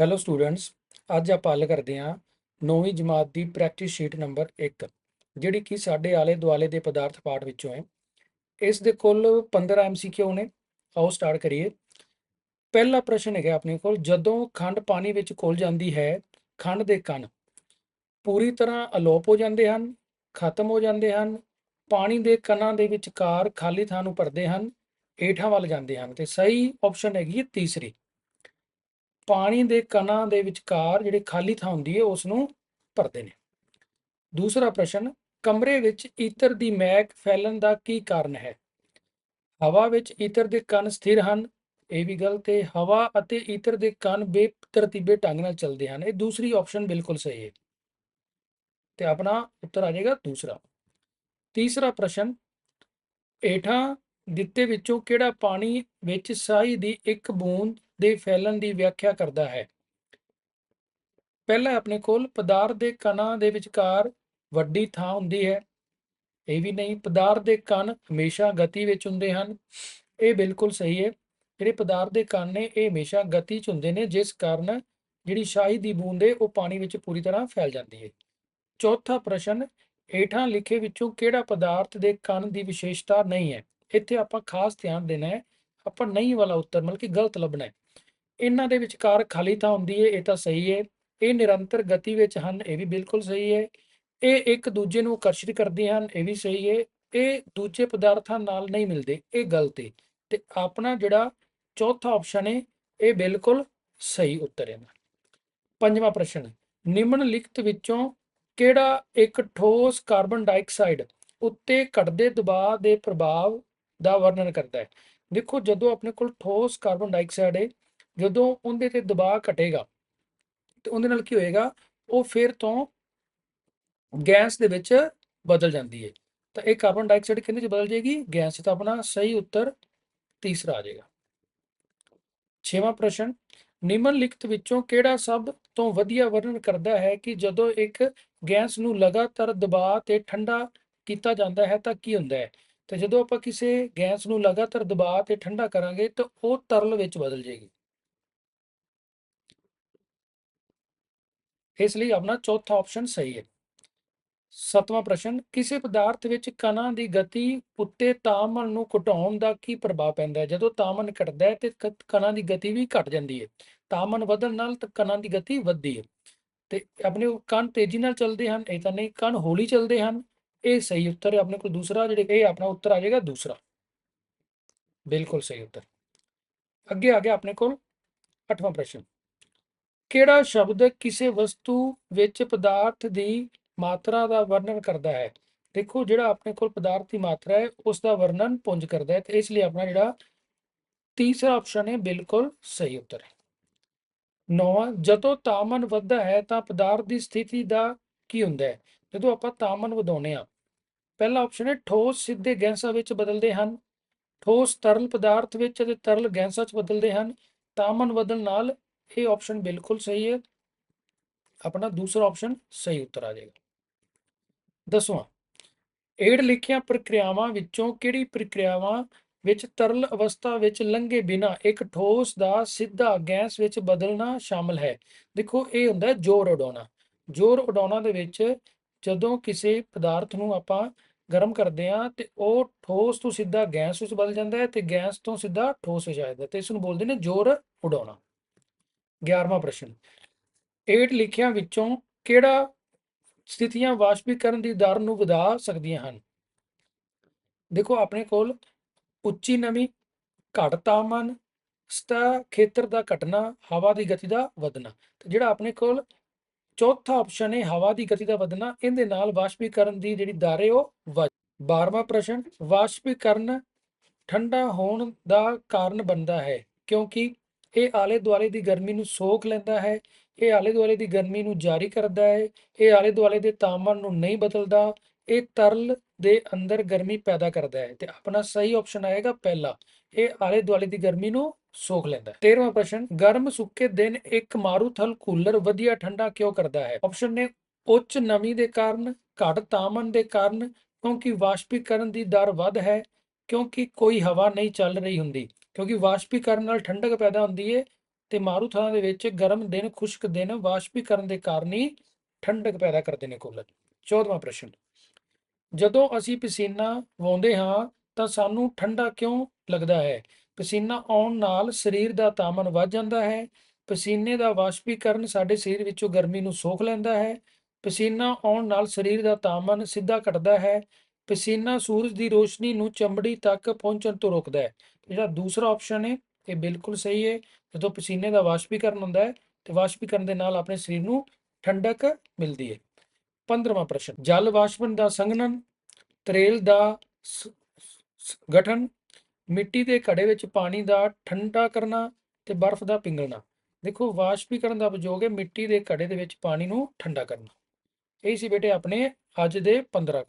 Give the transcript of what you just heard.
Hello students ਅੱਜ ਆਪਾਂ ਹੱਲ ਕਰਦੇ ਹਾਂ ਨੌਵੀਂ ਜਮਾਤ ਦੀ ਪ੍ਰੈਕਟਿਸ ਸ਼ੀਟ ਨੰਬਰ 1 ਜਿਹੜੀ ਕਿ ਸਾਡੇ ਆਲੇ ਦੁਆਲੇ ਦੇ ਪਦਾਰਥ ਪਾਠ ਵਿੱਚੋਂ ਹੈ। ਇਸ ਦੇ ਕੁੱਲ 15 ਐਮਸੀਕਿਊ ਨੇ, ਆਓ ਸਟਾਰਟ ਕਰੀਏ। ਪਹਿਲਾ ਪ੍ਰਸ਼ਨ ਹੈਗਾ ਆਪਣੇ ਕੋਲ, ਜਦੋਂ ਖੰਡ ਪਾਣੀ ਵਿੱਚ ਘੁਲ ਜਾਂਦੀ ਹੈ, ਖੰਡ ਦੇ ਕਣ ਪੂਰੀ ਤਰ੍ਹਾਂ ਅਲੋਪ ਹੋ ਜਾਂਦੇ ਹਨ, ਖਤਮ ਹੋ ਜਾਂਦੇ ਹਨ, ਪਾਣੀ ਦੇ ਕਣਾਂ ਦੇ ਵਿਚਕਾਰ ਖਾਲੀ ਥਾਂ ਨੂੰ ਭਰਦੇ ਹਨ ਏਠਾਂ ਵੱਲ ਜਾਂਦੇ ਹਨ। ਤੇ ਸਹੀ ਆਪਸ਼ਨ ਹੈਗੀ ਹੈ ਤੀਸਰੀ। ਪਾਣੀ ਦੇ ਕਣਾਂ ਦੇ ਵਿਚਕਾਰ ਜਿਹੜੀ ਖਾਲੀ ਥਾਂ ਹੁੰਦੀ ਹੈ ਉਸ ਨੂੰ ਭਰਦੇ ਨੇ। ਦੂਸਰਾ ਪ੍ਰਸ਼ਨ, ਕਮਰੇ ਵਿੱਚ ਈਤਰ ਦੀ ਮਹਿਕ ਫੈਲਣ ਦਾ ਕੀ ਕਾਰਨ ਹੈ? ਹਵਾ ਵਿੱਚ ਈਤਰ ਦੇ ਕਣ ਸਥਿਰ ਹਨ, ਇਹ ਵੀ ਗਲਤ ਹੈ ਹਵਾ ਅਤੇ ਈਤਰ ਦੇ ਕਣ ਬੇਤਰਤੀਬੇ ਢੰਗ ਨਾਲ ਚੱਲਦੇ ਹਨ। ਇਹ ਦੂਸਰੀ ਆਪਸ਼ਨ ਬਿਲਕੁਲ ਸਹੀ ਹੈ। ਤੇ ਆਪਣਾ ਉੱਤਰ ਆ ਜਾਏਗਾ ਦੂਸਰਾ। ਤੀਸਰਾ ਪ੍ਰਸ਼ਨ ਏਠਾਂ ਦਿੱਤੇ ਵਿੱਚੋਂ ਕਿਹੜਾ ਪਾਣੀ ਵਿੱਚ ਸਾਈ ਦੀ ਇੱਕ ਬੂੰਦ ਦੇ ਫੈਲਣ ਦੀ ਵਿਆਖਿਆ ਕਰਦਾ ਹੈ। ਪਹਿਲਾਂ ਆਪਣੇ ਕੋਲ ਪਦਾਰਥ ਦੇ ਕਣਾਂ ਦੇ ਵਿਚਕਾਰ ਵੱਡੀ ਥਾਂ ਹੁੰਦੀ ਹੈ। ਇਹ ਵੀ ਨਹੀਂ, ਪਦਾਰਥ ਦੇ ਕਣ ਹਮੇਸ਼ਾ ਗਤੀ ਵਿੱਚ ਹੁੰਦੇ ਹਨ। ਇਹ ਬਿਲਕੁਲ ਸਹੀ ਹੈ। ਜਿਹੜੇ ਪਦਾਰਥ ਦੇ ਕਣ ਨੇ, ਇਹ ਹਮੇਸ਼ਾ ਗਤੀ 'ਚ ਹੁੰਦੇ ਨੇ, ਜਿਸ ਕਾਰਨ ਜਿਹੜੀ ਸ਼ਾਹੀ ਦੀ ਬੂੰਦ ਹੈ, ਉਹ ਪਾਣੀ ਵਿੱਚ ਪੂਰੀ ਤਰ੍ਹਾਂ ਫੈਲ ਜਾਂਦੀ ਹੈ। ਚੌਥਾ ਪ੍ਰਸ਼ਨ, ਹੇਠਾਂ ਲਿਖੇ ਵਿੱਚੋਂ ਕਿਹੜਾ ਪਦਾਰਥ ਦੇ ਕਣ ਦੀ ਵਿਸ਼ੇਸ਼ਤਾ ਨਹੀਂ ਹੈ? ਇੱਥੇ ਆਪਾਂ ਖਾਸ ਧਿਆਨ ਦੇਣਾ ਹੈ ਆਪਾਂ ਨਹੀਂ ਵਾਲਾ ਉੱਤਰ, ਮਤਲਬ ਕਿ ਗਲਤ ਲੱਭਣਾ ਹੈ। ਇਹਨਾਂ ਦੇ ਵਿਚਕਾਰ ਖਾਲੀ ਥਾਂ ਹੁੰਦੀ ਹੈ ਇਹ ਤਾਂ ਸਹੀ ਹੈ ਇਹ ਨਿਰੰਤਰ ਗਤੀ ਵਿੱਚ ਹਨ, ਇਹ ਵੀ ਬਿਲਕੁਲ ਸਹੀ ਹੈ ਇਹ ਇੱਕ ਦੂਜੇ ਨੂੰ ਆਕਰਸ਼ਿਤ ਕਰਦੇ ਹਨ, ਇਹ ਵੀ ਸਹੀ ਹੈ ਇਹ ਦੂਜੇ ਪਦਾਰਥਾਂ ਨਾਲ ਨਹੀਂ ਮਿਲਦੇ, ਇਹ ਗਲਤ ਹੈ ਤੇ ਆਪਣਾ ਜਿਹੜਾ ਚੌਥਾ ਆਪਸ਼ਨ ਹੈ ਇਹ ਬਿਲਕੁਲ ਸਹੀ ਉੱਤਰ ਹੈ। ਪੰਜਵਾਂ ਪ੍ਰਸ਼ਨ, ਨਿਮਨ ਲਿਖਤ ਵਿੱਚੋਂ ਕਿਹੜਾ ਇੱਕ ਠੋਸ ਕਾਰਬਨ ਡਾਈਆਕਸਾਈਡ ਉੱਤੇ ਘਟਦੇ ਦਬਾਅ ਦੇ ਪ੍ਰਭਾਵ ਦਾ ਵਰਣਨ ਕਰਦਾ ਹੈ? ਦੇਖੋ ਜਦੋਂ ਆਪਣੇ ਕੋਲ ਠੋਸ ਕਾਰਬਨ ਡਾਈਆਕਸਾਈਡ ਹੈ ਜਦੋਂ ਉਹਦੇ ਤੇ ਦਬਾਅ ਘਟੇਗਾ, ਤੇ ਉਹਦੇ ਨਾਲ ਕੀ ਹੋਏਗਾ, ਉਹ ਫਿਰ ਤੋਂ ਗੈਸ ਦੇ ਵਿੱਚ ਬਦਲ ਜਾਂਦੀ ਹੈ ਤਾਂ ਇਹ ਕਾਰਬਨ ਡਾਈਆਕਸਾਈਡ ਕਿਹਦੇ ਚ ਬਦਲ ਜਾਏਗੀ? ਗੈਸ 'ਚ ਤਾਂ ਆਪਣਾ ਸਹੀ ਉੱਤਰ ਤੀਸਰਾ ਆ ਜਾਏਗਾ। ਛੇਵਾਂ ਪ੍ਰਸ਼ਨ ਨਿਮਨ ਲਿਖਤ ਵਿੱਚੋਂ ਕਿਹੜਾ ਸਭ ਤੋਂ ਵਧੀਆ ਵਰਣਨ ਕਰਦਾ ਹੈ ਕਿ ਜਦੋਂ ਇੱਕ ਗੈਸ ਨੂੰ ਲਗਾਤਾਰ ਦਬਾਅ ਤੇ ਠੰਡਾ ਕੀਤਾ ਜਾਂਦਾ ਹੈ ਤਾਂ ਕੀ ਹੁੰਦਾ ਹੈ? ਤੇ ਜਦੋਂ ਆਪਾਂ ਕਿਸੇ ਗੈਸ ਨੂੰ ਲਗਾਤਾਰ ਦਬਾਅ ਤੇ ਠੰਡਾ ਕਰਾਂਗੇ ਤਾਂ ਉਹ ਤਰਲ ਵਿੱਚ ਬਦਲ ਜਾਏਗੀ। ਇਸ ਲਈ ਆਪਣਾ ਚੌਥਾ ਆਪਸ਼ਨ ਸਹੀ ਹੈ। ਸਤਵਾਂ ਪ੍ਰਸ਼ਨ, ਕਿਸੇ ਪਦਾਰਥ ਵਿੱਚ ਕਣਾਂ ਦੀ ਗਤੀ ਉੱਤੇ ਤਾਪਮਾਨ ਨੂੰ ਘਟਾਉਣ ਦਾ ਕੀ ਪ੍ਰਭਾਵ ਪੈਂਦਾ ਹੈ? ਜਦੋਂ ਤਾਪਮਾਨ ਘਟਦਾ ਹੈ ਤੇ ਕਣਾਂ ਦੀ ਗਤੀ ਵੀ ਘਟ ਜਾਂਦੀ ਹੈ। ਤਾਪਮਾਨ ਵਧਣ ਨਾਲ ਤਾਂ ਕਣਾਂ ਦੀ ਗਤੀ ਵੱਧਦੀ ਹੈ। ਤੇ ਆਪਣੇ ਕਣ ਤੇਜ਼ੀ ਨਾਲ ਚੱਲਦੇ ਹਨ, ਇਹ ਤਾਂ ਨਹੀਂ, ਕਣ ਹੌਲੀ ਚੱਲਦੇ ਹਨ। ਇਹ ਸਹੀ ਉੱਤਰ ਹੈ, ਆਪਣੇ ਕੋਲ ਦੂਸਰਾ ਜਿਹੜੇ ਇਹ ਆਪਣਾ ਉੱਤਰ ਆ ਜਾਏਗਾ ਦੂਸਰਾ। ਬਿਲਕੁਲ ਸਹੀ ਉੱਤਰ। ਅੱਗੇ ਆ ਗਿਆ ਆਪਣੇ ਕੋਲ ਅੱਠਵਾਂ ਪ੍ਰਸ਼ਨ। ਕਿਹੜਾ ਸ਼ਬਦ ਕਿਸੇ ਵਸਤੂ ਵਿੱਚ ਪਦਾਰਥ ਦੀ ਮਾਤਰਾ ਦਾ ਵਰਣਨ ਕਰਦਾ ਹੈ? ਦੇਖੋ, ਜਿਹੜਾ ਆਪਣੇ ਕੋਲ ਪਦਾਰਥ ਦੀ ਮਾਤਰਾ ਹੈ ਉਸ ਦਾ ਵਰਣਨ ਪੁੰਜ ਕਰਦਾ ਹੈ, ਤੇ ਇਸ ਲਈ ਆਪਣਾ ਜਿਹੜਾ ਤੀਸਰਾ ਆਪਸ਼ਨ ਹੈ, ਬਿਲਕੁਲ ਸਹੀ ਉੱਤਰ ਹੈ। ਨੌਵਾਂ, ਜਦੋਂ ਤਾਪਮਾਨ ਵੱਧਦਾ ਹੈ, ਤਾਂ ਪਦਾਰਥ ਦੀ ਸਥਿਤੀ ਦਾ ਕੀ ਹੁੰਦਾ ਹੈ? ਜਦੋਂ ਆਪਾਂ ਤਾਪਮਾਨ ਵਧਾਉਂਦੇ ਆ ਪਹਿਲਾ ਆਪਸ਼ਨ ਹੈ ਠੋਸ ਸਿੱਧੇ ਗੈਸਾਂ ਵਿੱਚ ਬਦਲਦੇ ਹਨ। ਠੋਸ ਤਰਲ ਪਦਾਰਥ ਵਿੱਚ ਅਤੇ ਤਰਲ ਗੈਸਾਂ 'ਚ ਬਦਲਦੇ ਹਨ। ਤਾਪਮਾਨ ਵਧਣ ਨਾਲ ਇਹ ਆਪਸ਼ਨ ਬਿਲਕੁਲ ਸਹੀ ਹੈ। ਆਪਣਾ ਦੂਸਰਾ ਆਪਸ਼ਨ ਸਹੀ ਉੱਤਰ ਆ ਜਾਏਗਾ। ਦਸਵਾਂ ਏਡ ਲਿਖੀਆਂ ਪ੍ਰਕਿਰਿਆਵਾਂ ਵਿੱਚੋਂ ਕਿਹੜੀ ਪ੍ਰਕਿਰਿਆਵਾਂ ਵਿੱਚ ਤਰਲ ਅਵਸਥਾ ਵਿੱਚ ਲੰਘੇ ਬਿਨਾ ਇੱਕ ਠੋਸ ਦਾ ਸਿੱਧਾ ਗੈਸ ਵਿੱਚ ਬਦਲਣਾ ਸ਼ਾਮਲ ਹੈ? ਦੇਖੋ, ਇਹ ਹੁੰਦਾ ਜ਼ੋਰ ਉਡਾਉਣਾ। ਜ਼ੋਰ ਉਡਾਉਣਾ ਦੇ ਵਿੱਚ ਜਦੋਂ ਕਿਸੇ ਪਦਾਰਥ ਨੂੰ ਆਪਾਂ ਗਰਮ ਕਰਦੇ ਆ ਤੇ ਉਹ ਠੋਸ ਤੋਂ ਸਿੱਧਾ ਗੈਸ ਵਿੱਚ ਬਦਲ ਜਾਂਦਾ ਹੈ ਤੇ ਗੈਸ ਤੋਂ ਸਿੱਧਾ ਠੋਸ ਵਿੱਚ ਜਾਂਦਾ ਤੇ ਇਸ ਨੂੰ ਬੋਲਦੇ ਨੇ ਜ਼ੋਰ ਉਡਾਉਣਾ। 11ਵਾਂ ਪ੍ਰਸ਼ਨ ਏਟ ਲਿਖਿਆਂ ਵਿੱਚੋਂ ਕਿਹੜਾ ਸਥਿਤੀਆਂ ਵਾਸ਼ਪੀਕਰਨ ਦੀ ਦਰ ਨੂੰ ਵਧਾ ਸਕਦੀਆਂ ਹਨ? ਦੇਖੋ ਆਪਣੇ ਕੋਲ ਉੱਚੀ ਨਮੀ, ਘੱਟ ਤਾਪਮਾਨ, ਸਤਹ ਖੇਤਰ ਦਾ ਘਟਣਾ ਹਵਾ ਦੀ ਗਤੀ ਦਾ ਵਧਣਾ। ਤੇ ਜਿਹੜਾ ਆਪਣੇ ਕੋਲ ਚੌਥਾ ਆਪਸ਼ਨ ਹੈ ਹਵਾ ਦੀ ਗਤੀ ਦਾ ਵਧਣਾ, ਇਹਦੇ ਨਾਲ ਵਾਸ਼ਪੀਕਰਨ ਦੀ ਜਿਹੜੀ ਦਰ ਹੈ ਉਹ ਵਧ 12ਵਾਂ ਪ੍ਰਸ਼ਨ ਵਾਸ਼ਪੀਕਰਨ ਠੰਡਾ ਹੋਣ ਦਾ ਕਾਰਨ ਬਣਦਾ ਹੈ, ਕਿਉਂਕਿ ਇਹ ਆਲੇ ਦੁਆਲੇ ਦੀ ਗਰਮੀ ਨੂੰ ਸੋਖ ਲੈਂਦਾ ਹੈ, ਇਹ ਆਲੇ ਦੁਆਲੇ ਦੀ ਗਰਮੀ ਨੂੰ ਜਾਰੀ ਕਰਦਾ ਹੈ, ਇਹ ਆਲੇ ਦੁਆਲੇ ਦੇ ਤਾਪਮਾਨ ਨੂੰ ਨਹੀਂ ਬਦਲਦਾ, ਇਹ ਤਰਲ ਦੇ ਅੰਦਰ ਗਰਮੀ ਪੈਦਾ ਕਰਦਾ ਹੈ, ਤੇ ਆਪਣਾ ਸਹੀ ਆਪਸ਼ਨ ਆਏਗਾ ਪਹਿਲਾ, ਇਹ ਆਲੇ ਦੁਆਲੇ ਦੀ ਗਰਮੀ ਨੂੰ ਸੋਖ ਲੈਂਦਾ ਹੈ। 13ਵਾਂ ਪ੍ਰਸ਼ਨ, ਗਰਮ ਸੁੱਕੇ ਦਿਨ ਇੱਕ ਮਾਰੂਥਲ ਕੂਲਰ ਵਧੀਆ ਠੰਡਾ ਕਿਉਂ ਕਰਦਾ ਹੈ? ਆਪਸ਼ਨ ਨੇ ਉੱਚ ਨਮੀ ਦੇ ਕਾਰਨ, ਘੱਟ ਤਾਪਮਾਨ ਦੇ ਕਾਰਨ, ਕਿਉਂਕਿ ਵਾਸ਼ਪੀਕਰਨ ਦੀ ਦਰ ਵੱਧ ਹੈ, ਕਿਉਂਕਿ ਕੋਈ ਹਵਾ ਨਹੀਂ ਚੱਲ ਰਹੀ ਹੁੰਦੀ। ਕਿਉਂਕਿ ਵਾਸ਼ਪੀਕਰਨ ਨਾਲ ਠੰਡਕ ਪੈਦਾ ਹੁੰਦੀ ਹੈ ਤੇ ਮਾਰੂਥਲਾਂ ਦੇ ਵਿੱਚ ਗਰਮ ਦਿਨ, ਖੁਸ਼ਕ ਦਿਨ ਵਾਸ਼ਪੀਕਰਨ ਦੇ ਕਾਰਨ ਹੀ ਠੰਡਕ ਪੈਦਾ ਕਰਦੇ ਨੇ ਕੂਲਰ। 14ਵਾਂ ਪ੍ਰਸ਼ਨ, ਜਦੋਂ ਅਸੀਂ ਪਸੀਨਾ ਵਹਾਉਂਦੇ ਹਾਂ ਤਾਂ ਸਾਨੂੰ ਠੰਡਾ ਕਿਉਂ ਲੱਗਦਾ ਹੈ? ਪਸੀਨਾ ਆਉਣ ਨਾਲ ਸਰੀਰ ਦਾ ਤਾਪਮਾਨ ਵੱਧ ਜਾਂਦਾ ਹੈ, ਪਸੀਨੇ ਦਾ ਵਾਸ਼ਪੀਕਰਨ ਸਾਡੇ ਸਰੀਰ ਵਿੱਚੋਂ ਗਰਮੀ ਨੂੰ ਸੋਖ ਲੈਂਦਾ ਹੈ, ਪਸੀਨਾ ਆਉਣ ਨਾਲ ਸਰੀਰ ਦਾ ਤਾਪਮਾਨ ਸਿੱਧਾ ਘਟਦਾ ਹੈ, ਪਸੀਨਾ ਸੂਰਜ ਦੀ ਰੋਸ਼ਨੀ ਨੂੰ ਚਮੜੀ ਤੱਕ ਪਹੁੰਚਣ ਤੋਂ ਰੋਕਦਾ ਹੈ, ਜਿਹੜਾ ਦੂਸਰਾ ਆਪਸ਼ਨ ਹੈ, ਇਹ ਬਿਲਕੁਲ ਸਹੀ ਹੈ, ਜਦੋਂ ਪਸੀਨੇ ਦਾ ਵਾਸ਼ਪੀਕਰਨ ਹੁੰਦਾ ਹੈ, ਤੇ ਵਾਸ਼ਪੀਕਰਨ ਦੇ ਨਾਲ ਆਪਣੇ ਸਰੀਰ ਨੂੰ ਠੰਡਕ ਮਿਲਦੀ ਹੈ। 15ਵਾਂ ਪ੍ਰਸ਼ਨ, ਜਲ ਵਾਸ਼ਪਨ ਦਾ ਸੰਘਨਨ ਤਰੇਲ ਦਾ ਗਠਨ ਮਿੱਟੀ ਦੇ ਘੜੇ ਵਿੱਚ ਪਾਣੀ ਦਾ ਠੰਡਾ ਕਰਨਾ ਤੇ ਬਰਫ਼ ਦਾ ਪਿੰਗਲਣਾ। ਦੇਖੋ ਵਾਸ਼ਪੀਕਰਨ ਦਾ ਉਪਯੋਗ ਹੈ ਮਿੱਟੀ ਦੇ ਘੜੇ ਦੇ ਵਿੱਚ ਪਾਣੀ ਨੂੰ ਠੰਡਾ ਕਰਨਾ। ਇਹ ਸੀ ਬੇਟੇ ਆਪਣੇ ਅੱਜ ਦੇ 15 ਕੁਐਸਚਨ